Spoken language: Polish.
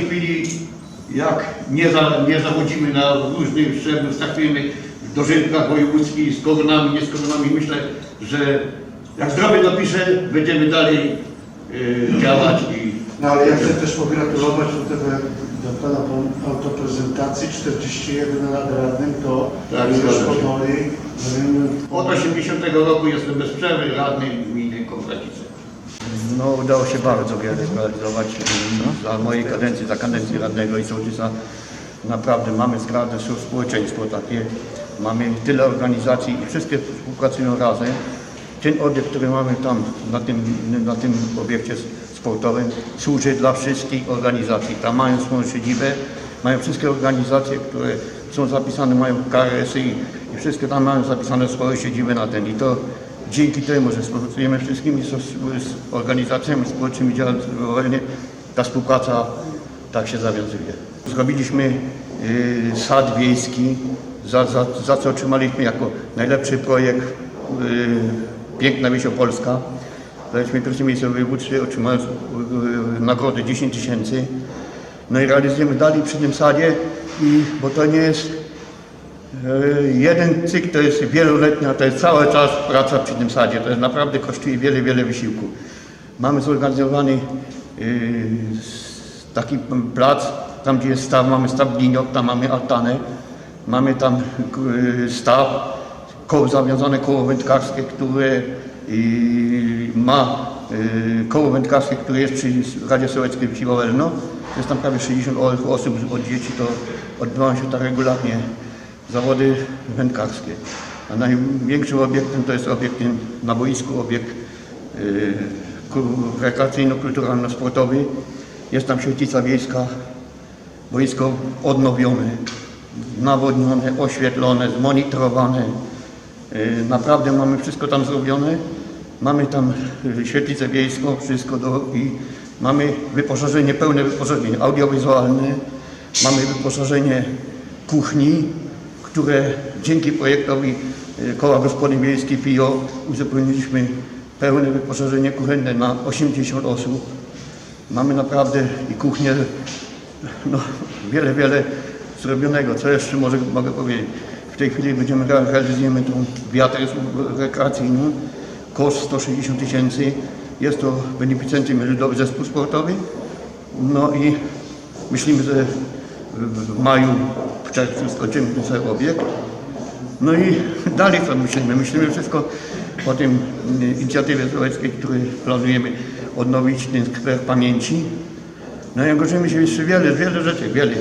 obecnej chwili, jak nie, za, nie zawodzimy na różnych szczeblach, startujemy w dożynkach wojewódzkich z koronami, nie z koronami, myślę, że jak zdrowie dopisze, będziemy dalej y, działać i No ale ja chcę też pogratulować do tego, do Pana autoprezentacji. 41 lat radnym, to Tak, mm, od 80 roku jestem bez przerwy radnym gminy Komplecice. No udało się bardzo wiele zrealizować za mojej kadencji, za kadencji radnego i sołtysa. Naprawdę mamy zgrane społeczeństwo takie, mamy tyle organizacji i wszystkie współpracują razem. Ten obiekt, który mamy tam na tym, na tym obiekcie sportowym służy dla wszystkich organizacji. Tam mają swoją siedzibę, mają wszystkie organizacje, które są zapisane, mają KRS-y i, i wszystkie tam mają zapisane swoje siedziby na ten. I to dzięki temu, że współpracujemy wszystkimi z, organizacjami społecznymi działającymi, ta współpraca tak się zawiązuje. Zrobiliśmy y, sad wiejski, za, za, za co otrzymaliśmy jako najlepszy projekt y, Piękna Wieś Opolska. Zajęliśmy pierwsze miejsce w województwie, otrzymając y, nagrodę 10 tysięcy. No i realizujemy dalej przy tym sadzie, i, bo to nie jest Jeden cykl to jest wieloletnia, to jest cały czas praca przy tym sadzie. To jest naprawdę kosztuje wiele, wiele wysiłku. Mamy zorganizowany s- taki plac, tam gdzie jest staw, mamy staw gliniok, tam mamy altanę, mamy tam yy, staw, koło, zawiązane koło wędkarskie, które ma koło wędkarskie, które jest przy Radzie Sołeckiej w Siłowelno. To jest tam prawie 60 o- osób od dzieci, to odbywają się tak regularnie zawody wędkarskie. A największym obiektem to jest obiekt na boisku, obiekt yy, ku- rekreacyjno-kulturalno-sportowy. Jest tam świetlica wiejska, boisko odnowione, nawodnione, oświetlone, zmonitorowane. Yy, Naprawdę mamy wszystko tam zrobione. Mamy tam yy, świetlicę wiejską, wszystko do, i mamy wyposażenie, pełne wyposażenie audiowizualne, mamy wyposażenie kuchni, które dzięki projektowi y, Koła Gospodyń Wiejskich PIO uzupełniliśmy pełne wyposażenie kuchenne na 80 osób. Mamy naprawdę i kuchnię, no wiele, wiele zrobionego. Co jeszcze może, mogę powiedzieć? W tej chwili będziemy rea- realizujemy tą wiatrę rekreacyjną. Koszt 160 tysięcy. Jest to beneficjentem Ludowy Zespół Sportowy. No i myślimy, że w maju, w czerwcu skończymy cały obiekt. No i dalej co myślimy? Myślimy wszystko o tym y, inicjatywie sołeckiej, której planujemy odnowić ten skwer pamięci. No i angażujemy się jeszcze wiele, wiele rzeczy, wiele.